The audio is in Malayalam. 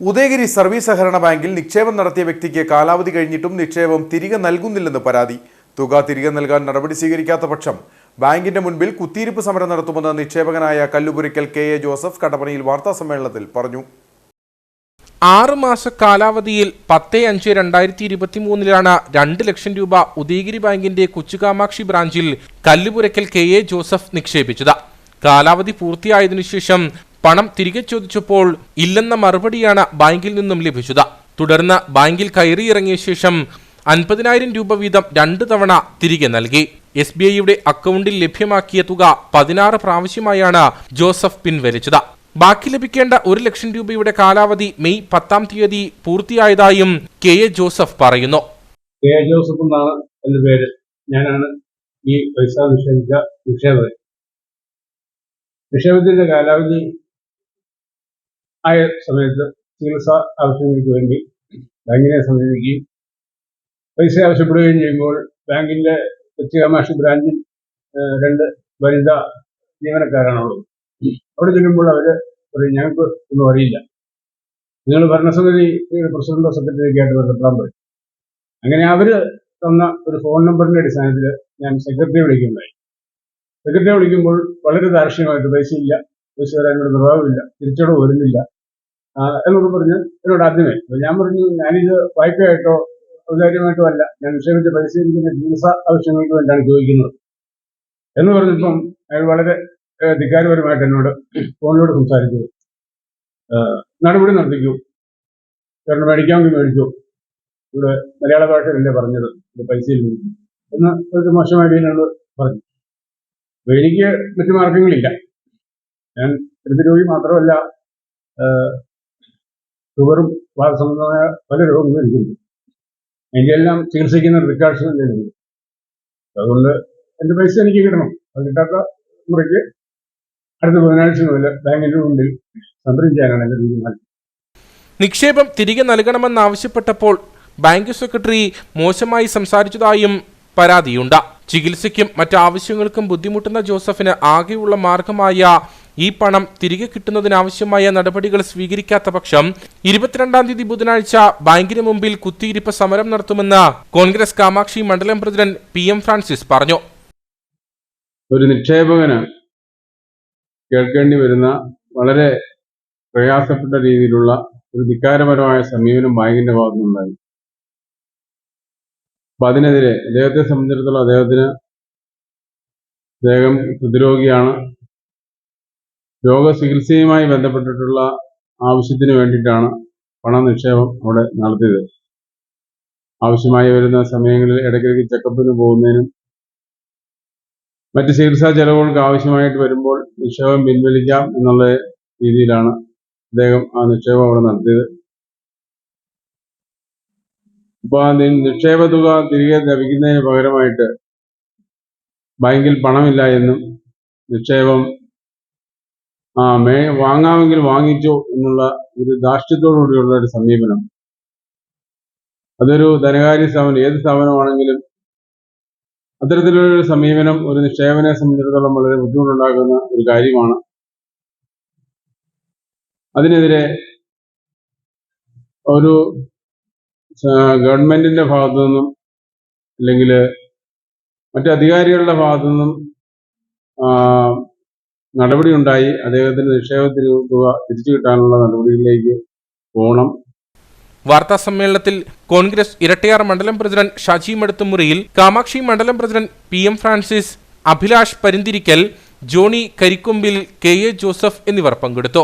ഉദയഗിരി സർവീസ് സഹകരണ ബാങ്കിൽ നിക്ഷേപം നടത്തിയ വ്യക്തിക്ക് കാലാവധി കഴിഞ്ഞിട്ടും നിക്ഷേപം തിരികെ നൽകുന്നില്ലെന്ന് പരാതി. തുക തിരികെ നൽകാൻ നടപടി സ്വീകരിക്കാത്ത പക്ഷം ബാങ്കിന്റെ മുൻപിൽ കുത്തിയിരിപ്പ് സമരം നടത്തുമെന്ന് നിക്ഷേപകനായ കല്ലുപുരിക്കൽ കെ എ ജോസഫ് കട്ടപ്പനയിൽ വാർത്താസമ്മേളനത്തിൽ പറഞ്ഞു. ആറ് മാസ കാലാവധിയിൽ പത്ത് അഞ്ച് രണ്ടായിരത്തി ഇരുപത്തി മൂന്നിലാണ് രണ്ട് ലക്ഷം രൂപ ഉദയഗിരി ബാങ്കിന്റെ കൊച്ചുകാമാക്ഷി ബ്രാഞ്ചിൽ കല്ലുപുരയ്ക്കൽ കെ എ ജോസഫ് നിക്ഷേപിച്ചത്. കാലാവധി പൂർത്തിയായതിനു ശേഷം പണം തിരികെ ചോദിച്ചപ്പോൾ ഇല്ലെന്ന മറുപടിയാണ് ബാങ്കിൽ നിന്നും ലഭിച്ചത്. തുടർന്ന് ബാങ്കിൽ കയറിയിറങ്ങിയ ശേഷം അൻപതിനായിരം രൂപ വീതം രണ്ട് തവണ തിരികെ നൽകി. എസ് ബി ഐയുടെ അക്കൗണ്ടിൽ ലഭ്യമാക്കിയ തുക പതിനാറ് പ്രാവശ്യമായാണ് ജോസഫ് പിൻവലിച്ചത്. ബാക്കി ലഭിക്കേണ്ട ഒരു ലക്ഷം രൂപയുടെ കാലാവധി മെയ് പത്താം തീയതി പൂർത്തിയായതായും കെ എ ജോസഫ് പറയുന്നു. കെ എ ജോസഫ് എന്നാണ് എന്റെ പേര്. ഞാനാണ് ഈ പൈസ നിക്ഷേപിച്ച നിക്ഷേപകൻ. നിക്ഷേപത്തിന്റെ കാലാവധി ആയ സമയത്ത് ചികിത്സ ആവശ്യങ്ങൾക്ക് വേണ്ടി ബാങ്കിനെ സമീപിക്കുകയും പൈസ ആവശ്യപ്പെടുകയും ചെയ്യുമ്പോൾ ബാങ്കിന്റെ കൊച്ചികാമാക്ഷി ബ്രാഞ്ചിൽ ഏഹ്, രണ്ട് വനിതാ ജീവനക്കാരാണുള്ളത്. അവിടെ ചെല്ലുമ്പോൾ അവർ പറയും ഞങ്ങൾക്ക് ഒന്നും അറിയില്ല. നിങ്ങൾ ഭരണസമിതി പ്രസിഡന്റോ സെക്രട്ടറിയൊക്കെ ബന്ധപ്പെടാൻ പറയും. അങ്ങനെ അവർ തന്ന ഒരു ഫോൺ നമ്പറിന്റെ അടിസ്ഥാനത്തിൽ ഞാൻ സെക്രട്ടറിയെ വിളിക്കുകയുണ്ടായി. സെക്രട്ടറിയെ വിളിക്കുമ്പോൾ വളരെ ദാർഷ്ട്യമായിട്ട് പൈസ ഇല്ല പൈസ വരാനുള്ള നിർവാഹമില്ല തിരിച്ചടവ് വരുന്നില്ല. ആ, പറഞ്ഞു എന്നോട് ആദ്യമേ ഞാൻ പറഞ്ഞു ഞാനിത് വായ്പയായിട്ടോ ഔദാര്യമായിട്ടോ അല്ല ഞാൻ നിക്ഷേപിച്ച പൈസ എനിക്ക് ചികിത്സ ആവശ്യങ്ങൾക്ക് വേണ്ടിയാണ് ചോദിക്കുന്നത്. എന്ന് പറഞ്ഞപ്പം അയാൾ വളരെ ധികാരപരമായിട്ട് എന്നോട് ഫോണിലൂടെ സംസാരിച്ചത് ഏഹ്, നടപടി നടത്തിക്കൂ. കാരണം മേടിക്കാമെങ്കിൽ മേടിച്ചു. ഇവിടെ മലയാള ഭാഷയിലല്ലേ പറഞ്ഞത് ഇത് പൈസയിൽ നിന്ന്. എന്ന് ഒരു മോശമായ രീതിയിലുള്ള പറഞ്ഞു. അപ്പൊ എനിക്ക് മറ്റു മാർഗങ്ങളില്ല. ഞാൻ പ്രതിരോഗി മാത്രമല്ല ഷുഗറും വാദസംബന്ധമായ പല രോഗങ്ങളും എനിക്കുണ്ട്. എനിക്കെല്ലാം ചികിത്സിക്കുന്ന റിക്കാർഡ്സ് എന്തെങ്കിലും അതുകൊണ്ട് എന്റെ പൈസ എനിക്ക് കിട്ടണം. അത് കിട്ടാത്ത മുറയ്ക്ക് അടുത്ത ബുധനാഴ്ച മുതൽ ബാങ്കിന്റെ മുമ്പിൽ സമരം ചെയ്യാനാണ് എന്റെ തീരുമാനം. നിക്ഷേപം തിരികെ നൽകണമെന്നാവശ്യപ്പെട്ടപ്പോൾ ബാങ്ക് സെക്രട്ടറി മോശമായി സംസാരിച്ചതായും പരാതിയുണ്ട്. ചികിത്സയ്ക്കും മറ്റ് ആവശ്യങ്ങൾക്കും ബുദ്ധിമുട്ടുന്ന ജോസഫിന് ആകെയുള്ള മാർഗമായ ഈ പണം തിരികെ കിട്ടുന്നതിനാവശ്യമായ നടപടികൾ സ്വീകരിക്കാത്ത പക്ഷം ഇരുപത്തിരണ്ടാം തീയതി ബുധനാഴ്ച ബാങ്കിന് മുമ്പിൽ കുത്തിയിരിപ്പ് സമരം നടത്തുമെന്ന് കോൺഗ്രസ് കാമാക്ഷി മണ്ഡലം പ്രസിഡന്റ് പി എം ഫ്രാൻസിസ് പറഞ്ഞു. ഒരു നിക്ഷേപകന് കേൾക്കേണ്ടി വരുന്ന വളരെ പ്രയാസപ്പെട്ട രീതിയിലുള്ള ഒരു ധിക്കാരപരമായ സമീപനം ബാങ്കിന്റെ ഭാഗത്തുനിന്നുണ്ടായി. അപ്പൊ അതിനെതിരെ അദ്ദേഹത്തെ സംബന്ധിച്ചിടത്തോളം അദ്ദേഹത്തിന് അദ്ദേഹം ഹൃദ്രോഗിയാണ് രോഗചികിത്സയുമായി ബന്ധപ്പെട്ടിട്ടുള്ള ആവശ്യത്തിന് വേണ്ടിയിട്ടാണ് പണ നിക്ഷേപം അവിടെ നടത്തിയത്. ആവശ്യമായി വരുന്ന സമയങ്ങളിൽ ഇടയ്ക്കിടയ്ക്ക് ചെക്കപ്പിന് പോകുന്നതിനും മറ്റ് ചികിത്സാ ചെലവുകൾക്ക് ആവശ്യമായിട്ട് വരുമ്പോൾ നിക്ഷേപം പിൻവലിക്കാം എന്നുള്ള രീതിയിലാണ് അദ്ദേഹം ആ നിക്ഷേപം അവിടെ നടത്തിയത്. അപ്പോൾ നിക്ഷേപ തുക തിരികെ ലഭിക്കുന്നതിന് പകരമായിട്ട് ബാങ്കിൽ പണമില്ല എന്നും നിക്ഷേപം ആ മേ വാങ്ങാമെങ്കിൽ വാങ്ങിച്ചോ എന്നുള്ള ഒരു ധാർഷ്ട്യത്തോടുകൂടിയുള്ള ഒരു സമീപനം. അതൊരു ധനകാര്യ സ്ഥാപനം ഏത് സ്ഥാപനമാണെങ്കിലും അത്തരത്തിലൊരു സമീപനം ഒരു നിക്ഷേപനെ സംബന്ധിച്ചിടത്തോളം വളരെ ബുദ്ധിമുട്ടുണ്ടാക്കുന്ന ഒരു കാര്യമാണ്. അതിനെതിരെ ഒരു ഗവൺമെന്റിന്റെ ഭാഗത്തു നിന്നും അല്ലെങ്കിൽ മറ്റു അധികാരികളുടെ ഭാഗത്തു നിന്നും ആ, നടപടി ഉണ്ടായി അദ്ദേഹത്തിന് നിക്ഷേപത്തിന് തുക തിരിച്ചു കിട്ടാനുള്ള നടപടിയിലേക്ക് പോകണം വാർത്താ സമ്മേളനത്തിൽ കോൺഗ്രസ് ഇരട്ടയാർ മണ്ഡലം പ്രസിഡന്റ് ഷാജി മടുത്തുമുറിയിൽ കാമാക്ഷി മണ്ഡലം president P M Francis Abhilash Parinthirikkal Johny Karikkombil K A Joseph എന്നിവർ പങ്കെടുത്തു.